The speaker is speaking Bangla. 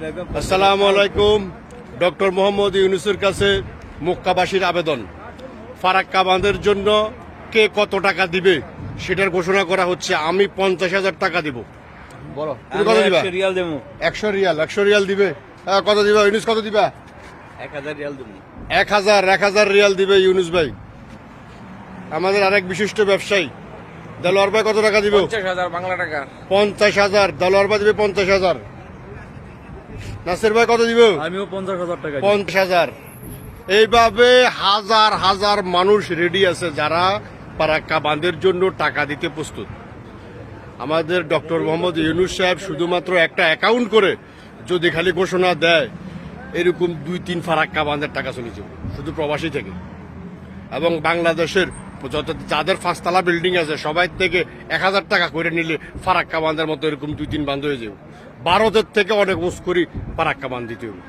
আসসালামু আলাইকুম ডক্টর মোহাম্মদ ইউনুসের কাছে মক্কাবাসীর আবেদন। ফারাক্কা বাঁধের জন্য কে কত টাকা দিবে সেটার ঘোষণা করা হচ্ছে আমি পঞ্চাশ হাজার টাকা দিব। বলো। কত দিবা? রিয়াল দেবো। একশো রিয়াল একশো রিয়াল দিবে। কত দিবা? ইউনুস কত দিবা? এক হাজার রিয়াল দেবো। এক হাজার এক হাজার রিয়াল দিবে ইউনুস ভাই। আমাদের আরেক বিশিষ্ট ব্যবসায়ী। দেলোয়ার ভাই কত টাকা দিব? পঞ্চাশ হাজার বাংলা টাকা। পঞ্চাশ হাজার দেলোয়ার ভাই দিবে পঞ্চাশ হাজার। নাসির ভাই কত দিব? আমিও পঞ্চাশ হাজার টাকা পঞ্চাশ হাজার। এইভাবে হাজার হাজার মানুষ রেডি আছে যারা পারাক্কা বাঁধের জন্য টাকা দিতে প্রস্তুত। আমাদের ডক্টর মোহাম্মদ ইউনুস সাহেব শুধুমাত্র একটা অ্যাকাউন্ট করে যদি খালি ঘোষণা দেয় এরকম দুই তিন ফারাক্কা বাঁধের টাকা চলে যাবে শুধু প্রবাসী থেকে। এবং বাংলাদেশের যাদের পাঁচতলা বিল্ডিং আছে, সবাই থেকে এক হাজার টাকা করে নিলে ফারাক্কা বাঁধের মতো এরকম দুই তিন বান্ধ হয়ে যাবে। ভারতের থেকে অনেক মুস করি ফারাক্কা বাঁধ দিতে হবে।